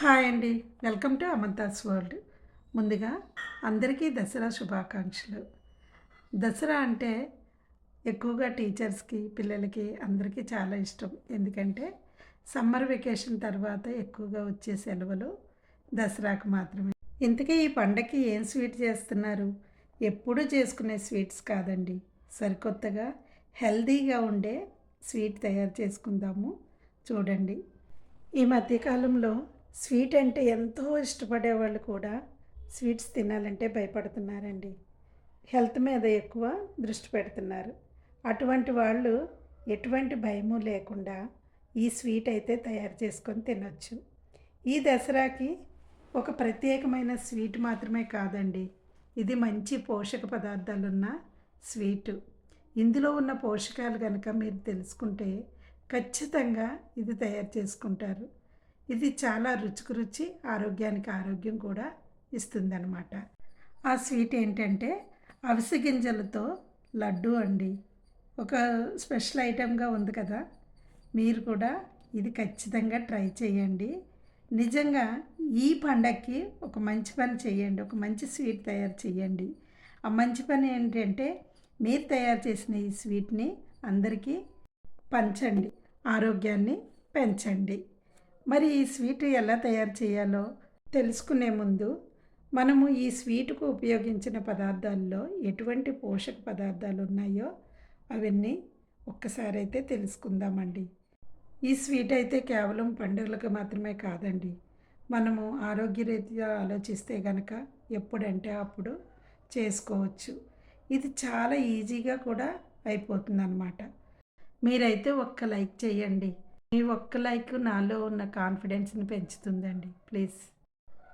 Hi అండి. Welcome to Amantha's world. ముందుగా అందరికీ దసరా శుభాకాంక్షలు. దసరా అంటే ఎక్కువగా టీచర్స్కి పిల్లలకి అందరికీ చాలా ఇష్టం. ఎందుకంటే సమ్మర్ వెకేషన్ తర్వాత ఎక్కువగా వచ్చే సెలవులు దసరాకు మాత్రమే. ఇంతకీ ఈ పండగకి ఏం స్వీట్ చేస్తున్నారు? ఎప్పుడూ చేసుకునే స్వీట్స్ కాదండి. సరికొత్తగా హెల్తీగా ఉండే స్వీట్ తయారు చేసుకుందాము. చూడండి. ఈ మధ్యకాలంలో స్వీట్ అంటే ఎంతో ఇష్టపడే వాళ్ళు కూడా స్వీట్స్ తినాలంటే భయపడుతున్నారండి. హెల్త్ మీద ఎక్కువ దృష్టి పెడుతున్నారు. అటువంటి వాళ్ళు ఎటువంటి భయము లేకుండా ఈ స్వీట్ అయితే తయారు చేసుకొని తినొచ్చు. ఈ దసరాకి ఒక ప్రత్యేకమైన స్వీట్ మాత్రమే కాదండి. ఇది మంచి పోషక పదార్థాలున్న స్వీటు. ఇందులో ఉన్న పోషకాలు కనుక మీరు తెలుసుకుంటే ఖచ్చితంగా ఇది తయారు చేసుకుంటారు. ఇది చాలా రుచికి రుచి ఆరోగ్యానికి ఆరోగ్యం కూడా ఇస్తుందన్నమాట. ఆ స్వీట్ ఏంటంటే అవిసె గింజలతో లడ్డు అండి. ఒక స్పెషల్ ఐటెంగా ఉంది కదా. మీరు కూడా ఇది ఖచ్చితంగా ట్రై చేయండి. నిజంగా ఈ పండక్కి ఒక మంచి పని చేయండి. ఒక మంచి స్వీట్ తయారు చేయండి. ఆ మంచి పని ఏంటంటే మీరు తయారు చేసిన ఈ స్వీట్ని అందరికీ పంచండి. ఆరోగ్యాన్ని పెంచండి. మరి ఈ స్వీట్ ఎలా తయారు చేయాలో తెలుసుకునే ముందు మనము ఈ స్వీటుకు ఉపయోగించిన పదార్థాల్లో ఎటువంటి పోషక పదార్థాలు ఉన్నాయో అవన్నీ ఒక్కసారి అయితే తెలుసుకుందామండి. ఈ స్వీట్ అయితే కేవలం పండుగలకు మాత్రమే కాదండి. మనము ఆరోగ్యరీత్యా ఆలోచిస్తే గనక ఎప్పుడంటే అప్పుడు చేసుకోవచ్చు. ఇది చాలా ఈజీగా కూడా అయిపోతుందన్నమాట. మీరైతే ఒక్క లైక్ చేయండి. మీ ఒక్క లైక్ నాలో ఉన్న కాన్ఫిడెన్స్ని పెంచుతుందండి. ప్లీజ్.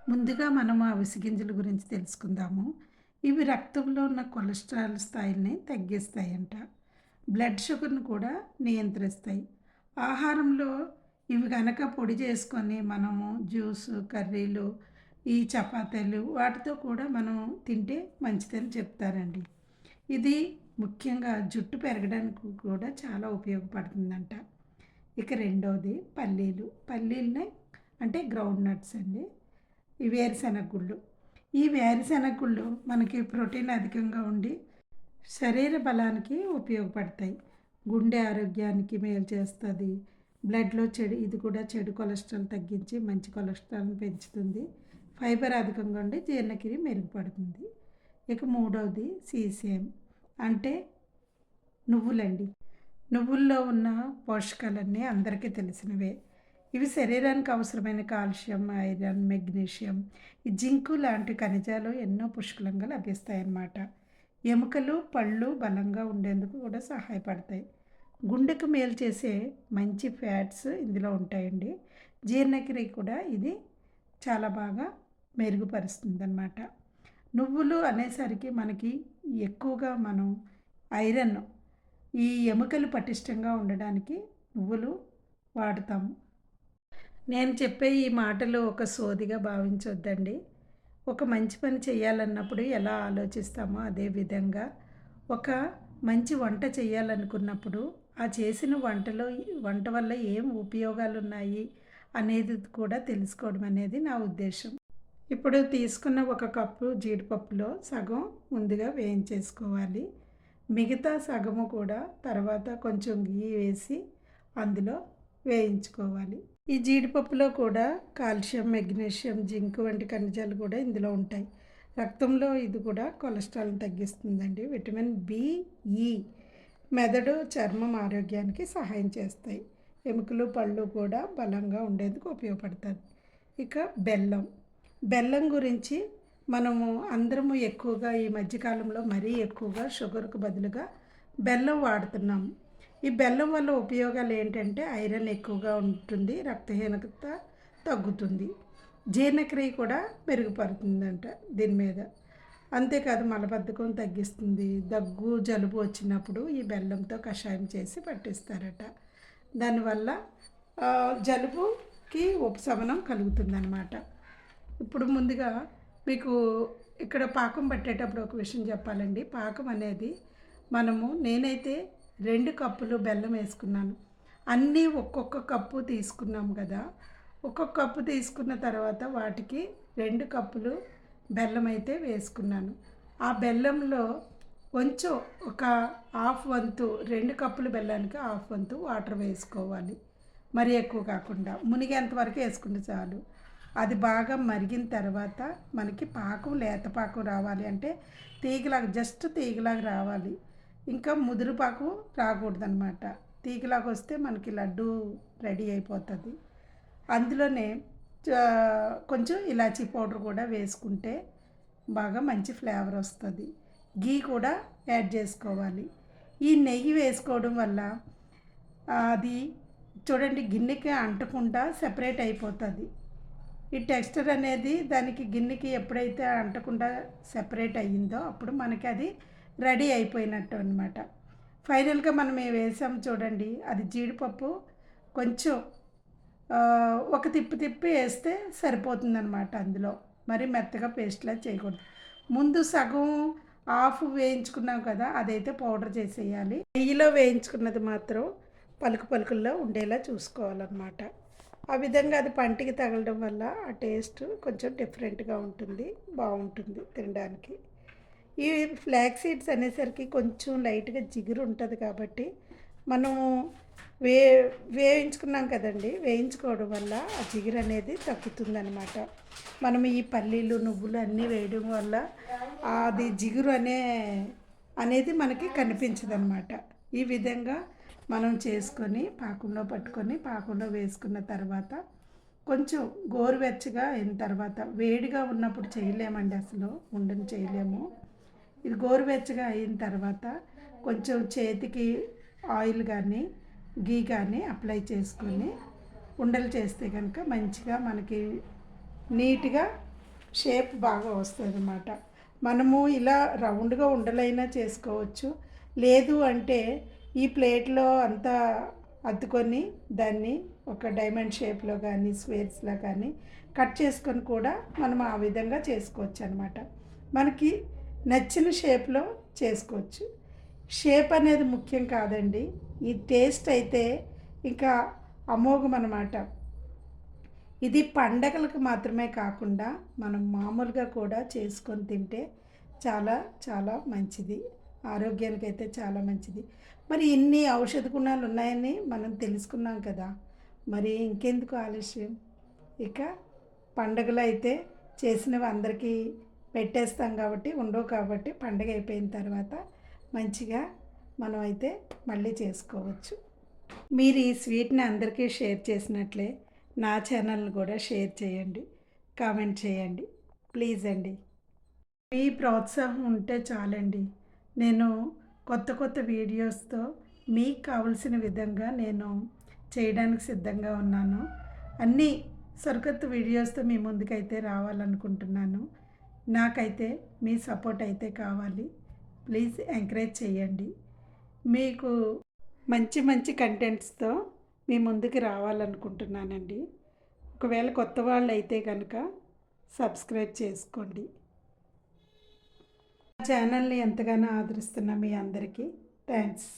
ముందుగా మనం ఆ గింజల గురించి తెలుసుకుందాము. ఇవి రక్తంలో ఉన్న కొలెస్ట్రాల్ స్థాయిల్ని తగ్గిస్తాయంట. బ్లడ్ షుగర్ను కూడా నియంత్రిస్తాయి. ఆహారంలో ఇవి కనుక పొడి చేసుకొని మనము జ్యూస్ కర్రీలు ఈ చపాతీలు వాటితో కూడా మనం తింటే మంచిదని చెప్తారండి. ఇది ముఖ్యంగా జుట్టు పెరగడానికి కూడా చాలా ఉపయోగపడుతుందంట. ఇక రెండవది పల్లీలు. పల్లీలనే అంటే గ్రౌండ్ నట్స్ అండి. ఈ వేరుశెనగ గుళ్ళు ఈ వేరుశెనగ గుళ్ళు మనకి ప్రోటీన్ అధికంగా ఉండి శరీర బలానికి ఉపయోగపడతాయి. గుండె ఆరోగ్యానికి మేలు చేస్తుంది. బ్లడ్లో చెడు ఇది కూడా చెడు కొలెస్ట్రాల్ తగ్గించి మంచి కొలెస్ట్రాల్ని పెంచుతుంది. ఫైబర్ అధికంగా ఉండి జీర్ణక్రియ మెరుగుపడుతుంది. ఇక మూడవది సీసీఎం. అంటే నువ్వులండి. నువ్వుల్లో ఉన్న పోషకాలన్నీ అందరికీ తెలిసినవే. ఇవి శరీరానికి అవసరమైన కాల్షియం ఐరన్ మెగ్నీషియం ఈ జింకు లాంటి ఖనిజాలు ఎన్నో పుష్కలంగా లభిస్తాయన్నమాట. ఎముకలు పళ్ళు బలంగా ఉండేందుకు కూడా సహాయపడతాయి. గుండెకు మేలు చేసే మంచి ఫ్యాట్స్ ఇందులో ఉంటాయండి. జీర్ణక్రియ కూడా ఇది చాలా బాగా మెరుగుపరుస్తుంది అన్నమాట నువ్వులు అనేసరికి మనకి ఎక్కువగా మనం ఐరన్ ఈ ఎముకలు పటిష్టంగా ఉండడానికి నువ్వులు వాడతాము. నేను చెప్పే ఈ మాటలు ఒక సోదిగా భావించొద్దండి. ఒక మంచి పని చేయాలన్నప్పుడు ఎలా ఆలోచిస్తామో అదే విధంగా ఒక మంచి వంట చేయాలనుకున్నప్పుడు ఆ చేసిన వంటలో వంట వల్ల ఏం ఉపయోగాలు ఉన్నాయి అనేది కూడా తెలుసుకోవడం అనేది నా ఉద్దేశం. ఇప్పుడు తీసుకున్న ఒక కప్పు జీడిపప్పులో సగం ముందుగా వేయించేసుకోవాలి. మిగతా సగము కూడా తర్వాత కొంచెం గీ వేసి అందులో వేయించుకోవాలి. ఈ జీడిపప్పులో కూడా కాల్షియం మెగ్నీషియం జింక్ వంటి ఖనిజాలు కూడా ఇందులో ఉంటాయి. రక్తంలో ఇది కూడా కొలెస్ట్రాల్ని తగ్గిస్తుందండి. విటమిన్ బిఈ మెదడు చర్మం ఆరోగ్యానికి సహాయం చేస్తాయి. ఎముకలు పళ్ళు కూడా బలంగా ఉండేందుకు ఉపయోగపడుతుంది ఇక బెల్లం. బెల్లం గురించి మనము అందరము ఎక్కువగా ఈ మధ్యకాలంలో మరీ ఎక్కువగా షుగర్కు బదులుగా బెల్లం వాడుతున్నాము ఈ బెల్లం వల్ల ఉపయోగాలు ఏంటంటే ఐరన్ ఎక్కువగా ఉంటుంది రక్తహీనత తగ్గుతుంది జీర్ణక్రియ కూడా మెరుగుపడుతుందంట దీని మీద. అంతేకాదు మలబద్ధకం తగ్గిస్తుంది దగ్గు జలుబు వచ్చినప్పుడు ఈ బెల్లంతో కషాయం చేసి పట్టిస్తారట. దానివల్ల జలుబుకి ఉపశమనం కలుగుతుందన్నమాట. ఇప్పుడు ముందుగా మీకు ఇక్కడ పాకం పట్టేటప్పుడు ఒక విషయం చెప్పాలండి. పాకం అనేది మనము నేనైతే రెండు కప్పులు బెల్లం వేసుకున్నాను. అన్నీ ఒక్కొక్క కప్పు తీసుకున్నాం కదా. ఒక్కొక్క కప్పు తీసుకున్న తర్వాత వాటికి రెండు కప్పులు బెల్లం అయితే వేసుకున్నాను. ఆ బెల్లంలో కొంచెం ఒక హాఫ్ వంతు రెండు కప్పులు బెల్లానికి హాఫ్ వంతు వాటర్ వేసుకోవాలి. మరి ఎక్కువ కాకుండా మునిగేంత వరకు వేసుకుంటే చాలు. అది బాగా మరిగిన తర్వాత మనకి పాకం లేత పాకం రావాలి అంటే తీగలాగా జస్ట్ తీగలాగా రావాలి. ఇంకా ముదురు పాకం రాకూడదనమాట తీగలాగా వస్తే మనకి లడ్డు రెడీ అయిపోతుంది. అందులోనే కొంచెం ఇలాచీ పౌడర్ కూడా వేసుకుంటే బాగా మంచి ఫ్లేవర్ వస్తుంది. గీ కూడా యాడ్ చేసుకోవాలి. ఈ నెయ్యి వేసుకోవడం వల్ల అది చూడండి గిన్నెకి అంటకుండా సెపరేట్ అయిపోతుంది. ఈ టెక్స్చర్ అనేది దానికి గిన్నెకి ఎప్పుడైతే అంటకుండా సెపరేట్ అయ్యిందో అప్పుడు మనకి అది రెడీ అయిపోయినట్టు అనమాట ఫైనల్గా మనం ఏ వేసాం చూడండి. అది జీడిపప్పు కొంచెం ఒక తిప్పి తిప్పి వేస్తే సరిపోతుందన్నమాట అందులో. మరి మెత్తగా పేస్ట్లా చేయకూడదు. ముందు సగం హాఫ్ వేయించుకున్నాం కదా అదైతే పౌడర్ చేసేయాలి. నెయ్యిలో వేయించుకున్నది మాత్రం పలుకు పలుకుల్లో ఉండేలా చూసుకోవాలన్నమాట. ఆ విధంగా అది పంటికి తగలడం వల్ల ఆ టేస్ట్ కొంచెం డిఫరెంట్గా ఉంటుంది బాగుంటుంది తినడానికి. ఈ ఫ్లాక్ సీడ్స్ అనేసరికి కొంచెం లైట్గా జిగురు ఉంటుంది కాబట్టి మనము వే వేయించుకున్నాం కదండి వేయించుకోవడం వల్ల ఆ జిగురు అనేది తగ్గుతుందనమాట మనం ఈ పల్లీలు నువ్వులు అన్నీ వేయడం వల్ల అది జిగురు అనే అనేది మనకి కనిపించదనమాట ఈ విధంగా మనం చేసుకొని పాకంలో పట్టుకొని పాకంలో వేసుకున్న తర్వాత కొంచెం గోరువెచ్చగా అయిన తర్వాత వేడిగా ఉన్నప్పుడు చేయలేమండి అసలు ఉండని చేయలేము. ఇది గోరువెచ్చగా అయిన తర్వాత కొంచెం చేతికి ఆయిల్ కానీ గీ కానీ అప్లై చేసుకొని ఉండలు చేస్తే కనుక మంచిగా మనకి నీట్గా షేప్ బాగా వస్తుంది అన్నమాట మనము ఇలా రౌండ్గా ఉండలైనా చేసుకోవచ్చు. లేదు అంటే ఈ ప్లేట్లో అంతా అద్దుకొని దాన్ని ఒక డైమండ్ షేప్లో కానీ స్క్వేర్స్లో కానీ కట్ చేసుకొని కూడా మనం ఆ విధంగా చేసుకోవచ్చు అనమాట మనకి నచ్చిన షేప్లో చేసుకోవచ్చు. షేప్ అనేది ముఖ్యం కాదండి. ఈ టేస్ట్ అయితే ఇంకా అమోఘం అనమాట ఇది పండగలకు మాత్రమే కాకుండా మనం మామూలుగా కూడా చేసుకొని తింటే చాలా చాలా మంచిది. ఆరోగ్యానికి అయితే చాలా మంచిది. మరి ఇన్ని ఔషధ గుణాలు ఉన్నాయని మనం తెలుసుకున్నాం కదా. మరి ఇంకెందుకు ఆలస్యం? ఇక పండగలు అయితే చేసినవి అందరికీ పెట్టేస్తాం కాబట్టి ఉండవు కాబట్టి పండగ అయిపోయిన తర్వాత మంచిగా మనం అయితే మళ్ళీ చేసుకోవచ్చు. మీరు ఈ స్వీట్ని అందరికీ షేర్ చేసినట్లే నా ఛానల్ని కూడా షేర్ చేయండి కామెంట్ చేయండి ప్లీజ్ అండి. మీ ప్రోత్సాహం ఉంటే చాలండి. నేను కొత్త కొత్త వీడియోస్తో మీకు కావలసిన విధంగా నేను చేయడానికి సిద్ధంగా ఉన్నాను. అన్నీ సరికొత్త వీడియోస్తో మీ ముందుకైతే రావాలనుకుంటున్నాను. నాకైతే మీ సపోర్ట్ అయితే కావాలి. ప్లీజ్ ఎంకరేజ్ చేయండి. మీకు మంచి మంచి కంటెంట్స్తో మీ ముందుకు రావాలనుకుంటున్నానండి. ఒకవేళ కొత్త వాళ్ళు అయితే కనుక సబ్స్క్రైబ్ చేసుకోండి. ఛానల్ని ఎంతగానో ఆదరిస్తున్న మీ అందరికీ థ్యాంక్స్.